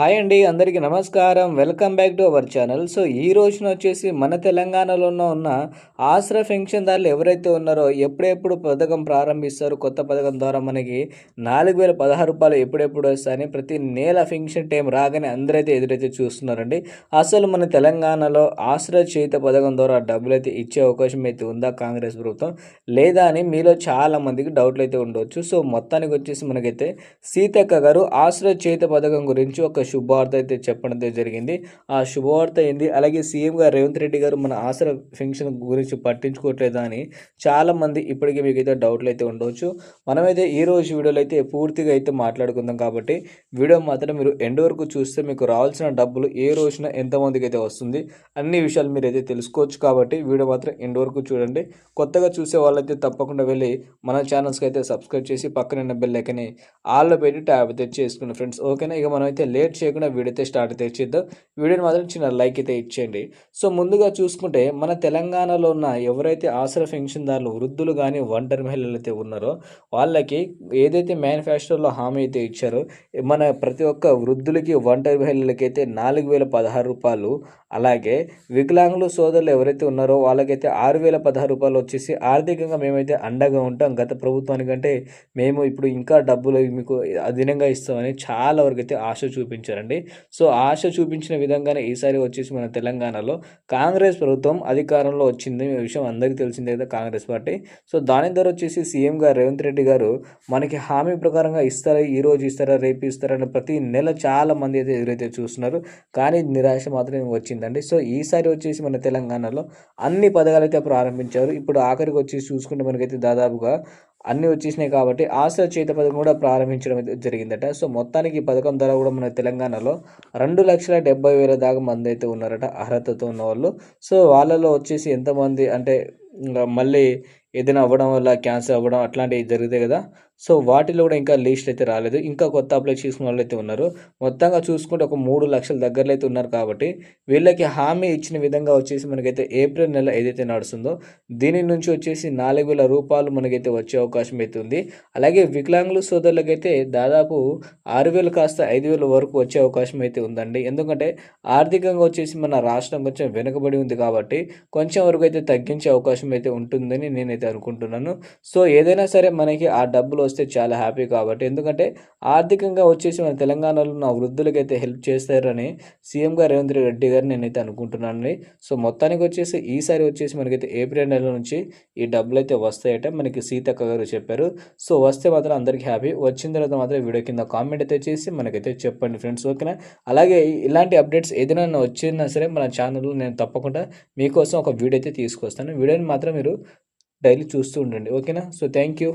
Hi అండి అందరికీ నమస్కారం. Welcome back to our channel. So ఈ రోజున వచ్చేసి మన తెలంగాణలో ఉన్న ఆశ్ర పెన్షన్దారులు ఎవరైతే ఉన్నారో ఎప్పుడెప్పుడు పథకం ప్రారంభిస్తారో కొత్త పథకం ద్వారా మనకి నాలుగు వేల పదహారు రూపాయలు ఎప్పుడెప్పుడు వస్తాయని ప్రతి నెల పెన్షన్ టైం రాగానే అందరైతే ఎదురైతే చూస్తున్నారండి. అసలు మన తెలంగాణలో ఆశ్ర చేత పథకం ద్వారా డబ్బులు అయితే ఇచ్చే అవకాశం అయితే ఉందా కాంగ్రెస్ ప్రభుత్వం? లేదా అని మీలో చాలా మందికి డౌట్లు అయితే ఉండవచ్చు సో మొత్తానికి వచ్చేసి మనకైతే సీతక్క గారు ఆశ్ర చేత పథకం గురించి ఒక శుభవార్త అయితే చెప్పడం అయితే జరిగింది. ఆ శుభవార్త ఏంది? అలాగే సీఎం గారు రేవంత్ రెడ్డి గారు మన ఆసరా పెన్షన్ గురించి పట్టించుకోవట్లేదా అని చాలామంది ఇప్పటికీ మీకైతే డౌట్లు అయితే ఉండవచ్చు. మనమైతే ఈ రోజు వీడియోలో అయితే పూర్తిగా అయితే మాట్లాడుకుందాం కాబట్టి వీడియో మాత్రం మీరు ఎండ్ వరకు చూస్తే మీకు రావాల్సిన డబ్బులు ఏ రోజున ఎంతమందికి అయితే వస్తుంది అన్ని విషయాలు మీరు అయితే తెలుసుకోవచ్చు కాబట్టి వీడియో మాత్రం ఎండ్ వరకు చూడండి. కొత్తగా చూసే వాళ్ళైతే తప్పకుండా వెళ్ళి మన ఛానల్స్కి అయితే సబ్స్క్రైబ్ చేసి పక్కన బెల్ ఐకని ఆల్లో పెట్టి ట్యాబ్ అయితే చేసుకున్న ఫ్రెండ్స్ ఓకేనా? ఇక మనం అయితే లేట్ చేయకుండా వీడియో అయితే స్టార్ట్ అయితే ఇచ్చేద్దాం వీడియోని మాత్రం చిన్న లైక్ అయితే ఇచ్చేయండి. సో ముందుగా చూసుకుంటే మన తెలంగాణలో ఉన్న ఎవరైతే ఆసరా పెన్షన్దారులు వృద్ధులు కానీ ఒంటరి మహిళలు అయితే ఉన్నారో వాళ్ళకి ఏదైతే మేనిఫెస్టోలో హామీ అయితే ఇచ్చారో మన ప్రతి ఒక్క వృద్ధులకి ఒంటరి మహిళలకి అయితే నాలుగు వేల పదహారు రూపాయలు అలాగే వికలాంగులు సోదరులు ఎవరైతే ఉన్నారో వాళ్ళకైతే ఆరు వేల పదహారు రూపాయలు వచ్చేసి ఆర్థికంగా మేమైతే అండగా ఉంటాం. గత ప్రభుత్వానికంటే మేము ఇప్పుడు ఇంకా డబ్బులు మీకు అధీనంగా ఇస్తామని చాలా వరకు అయితే ఆశ చూపించారండి. సో ఆశ చూపించిన విధంగానే ఈసారి వచ్చేసి మన తెలంగాణలో కాంగ్రెస్ ప్రభుత్వం అధికారంలో వచ్చింది. ఈ విషయం అందరికీ తెలిసిందే కదా కాంగ్రెస్ పార్టీ. సో దాని ద్వారా వచ్చేసి సీఎం గారు రేవంత్ రెడ్డి గారు మనకి హామీ ప్రకారంగా ఇస్తారా ఈ రోజు ఇస్తారా రేపు ఇస్తారా అని ప్రతి నెల చాలా మంది అయితే ఎదురైతే చూస్తున్నారు. కానీ నిరాశ మాత్రమే వచ్చిందండి. సో ఈసారి వచ్చేసి మన తెలంగాణలో అన్ని పథకాలు అయితే ప్రారంభించారు. ఇప్పుడు ఆఖరికి వచ్చేసి చూసుకుంటే మనకైతే దాదాపుగా అన్నీ వచ్చేసినాయి కాబట్టి ఆశ చేత పథకం కూడా ప్రారంభించడం జరిగిందట. సో మొత్తానికి ఈ పథకం ద్వారా కూడా మన తెలంగాణలో రెండు లక్షల డెబ్బై వేల దాకా మంది అయితే ఉన్నారట అర్హతతో ఉన్న వాళ్ళు. సో వాళ్ళలో వచ్చేసి ఎంతమంది అంటే మళ్ళీ ఏదైనా అవ్వడం వల్ల క్యాన్సర్ అవ్వడం అట్లాంటివి జరుగుతాయి కదా సో వాటిలో కూడా ఇంకా లిస్ట్ అయితే రాలేదు. ఇంకా కొత్త అప్లై చేసుకున్న వాళ్ళు అయితే ఉన్నారు. మొత్తంగా చూసుకుంటే ఒక మూడు లక్షల దగ్గరలో అయితే ఉన్నారు కాబట్టి వీళ్ళకి హామీ ఇచ్చిన విధంగా వచ్చేసి మనకైతే ఏప్రిల్ నెల ఏదైతే నడుస్తుందో దీని నుంచి వచ్చేసి నాలుగు వేల రూపాయలు మనకైతే వచ్చే అవకాశం అయితే ఉంది. అలాగే వికలాంగులు సోదరులకైతే దాదాపు ఆరు వేలు కాస్త ఐదు వేల వరకు వచ్చే అవకాశం అయితే ఉందండి. ఎందుకంటే ఆర్థికంగా వచ్చేసి మన రాష్ట్రం కొంచెం వెనుకబడి ఉంది కాబట్టి కొంచెం వరకు అయితే తగ్గించే అవకాశం అయితే ఉంటుందని నేనైతే అనుకుంటున్నాను. సో ఏదైనా సరే మనకి ఆ డబ్బులు వస్తే చాలా హ్యాపీ కాబట్టి. ఎందుకంటే ఆర్థికంగా వచ్చేసి మన తెలంగాణలో నా వృద్ధులకైతే హెల్ప్ చేస్తారని సీఎం గారు రేవంత్ రెడ్డి గారు నేనైతే అనుకుంటున్నాను సో మొత్తానికి వచ్చేసి ఈసారి వచ్చేసి మనకైతే ఏప్రిల్ నెల నుంచి ఈ డబ్బులు అయితే వస్తాయట మనకి సీతక్క గారు చెప్పారు. సో వస్తే మాత్రం అందరికీ హ్యాపీ. వచ్చిన తర్వాత మాత్రం వీడియో కింద కామెంట్ అయితే చేసి మనకైతే చెప్పండి ఫ్రెండ్స్ ఓకేనా? అలాగే ఇలాంటి అప్డేట్స్ ఏదైనా వచ్చినా సరే మన ఛానల్లో నేను తప్పకుండా మీకోసం ఒక వీడియో అయితే తీసుకొస్తాను. వీడియోని మాత్రం మీరు డైలీ చూస్తూ ఉండండి ఓకేనా? So thank you.